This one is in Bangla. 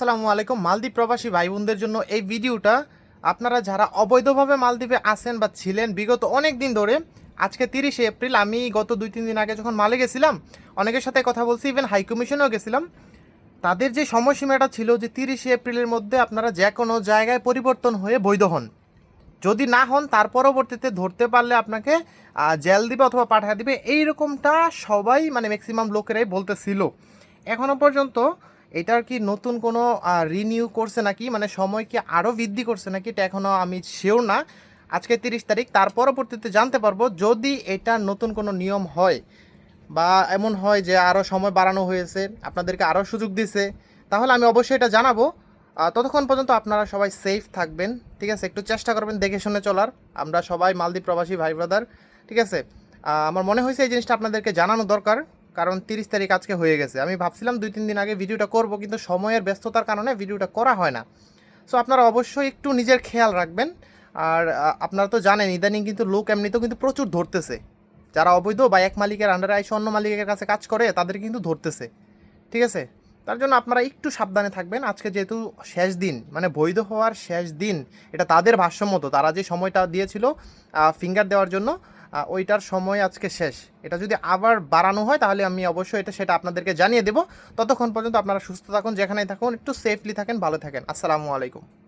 আসসালামু আলাইকুম। মালদ্বীপ প্রবাসী ভাই বোনদের জন্য এই ভিডিওটা আপনারা যারা অবৈধভাবে মালদ্বীপে আসেন বা ছিলেন বিগত অনেক দিন ধরে, আজকে তিরিশে এপ্রিল, আমি গত দুই, তিন দিন আগে যখন মালে গেছিলাম, অনেকের সাথে কথা বলছি ইভেন হাই কমিশনেও গেছিলাম, তাদের যে সময়সীমাটা ছিল যে তিরিশে এপ্রিলের মধ্যে আপনারা যে কোনো জায়গায় পরিবর্তন হয়ে বৈধ হন। যদি না হন, তার পরবর্তীতে ধরতে পারলে আপনাকে জেল দিবে অথবা পাঠা দিবে, এইরকমটা সবাই মানে ম্যাক্সিমাম লোকেরাই বলতেছিল। এখনও পর্যন্ত এটার কি নতুন কোনো রিনিউ করছে নাকি? মানে সময় কি আরও বৃদ্ধি করছে নাকি? এটা এখনও আমি শিওর না। আজকে তিরিশ তারিখ, তার পরবর্তীতে জানতে পারব যদি এটা নতুন কোনো নিয়ম হয় বা এমন হয় যে আরও সময় বাড়ানো হয়েছে, আপনাদেরকে আরও সুযোগ দিছে, তাহলে আমি অবশ্যই এটা জানাব। ততক্ষণ পর্যন্ত আপনারা সবাই সেফ থাকবেন, ঠিক আছে? একটু চেষ্টা করবেন দেখে শুনে চলার। আমরা সবাই মালদ্বীপ প্রবাসী ভাই ব্রাদার ঠিক আছে? আমার মনে হয়েছে এই জিনিসটা আপনাদেরকে জানানো দরকার। কারণ তিরিশ তারিখ আজকে হয়ে গেছে। আমি ভাবছিলাম দুই, তিন দিন আগে ভিডিওটা করব, কিন্তু সময়ের ব্যস্ততার কারণে ভিডিওটা করা হয় না। সো আপনারা অবশ্যই একটু নিজের খেয়াল রাখবেন। আর আপনারা তো জানেন, ইদানিং কিন্তু লোক এমনিতেও কিন্তু প্রচুর ধরতেছে। যারা অবৈধ বা এক মালিকের আন্ডারে আইসে অন্য মালিকের কাছে কাজ করে, তাদের কিন্তু ধরতেছে। ঠিক আছে? তার জন্য আপনারা একটু সাবধানে থাকবেন। আজকে যেহেতু শেষ দিন মানে বৈধ হওয়ার শেষ দিন, এটা তাদের ভাষ্যমতো। তারা যে সময়টা দিয়েছিল ফিঙ্গার দেওয়ার জন্য ওইটার সময় আজকে শেষ। এটা যদি আবার বাড়ানো হয়, তাহলে আমি অবশ্যই এটা সেটা আপনাদেরকে জানিয়ে দেবো। ততক্ষণ পর্যন্ত আপনারা সুস্থ থাকুন, যেখানেই থাকুন, একটু সেফলি থাকেন, ভালো থাকেন। আসসালামু আলাইকুম।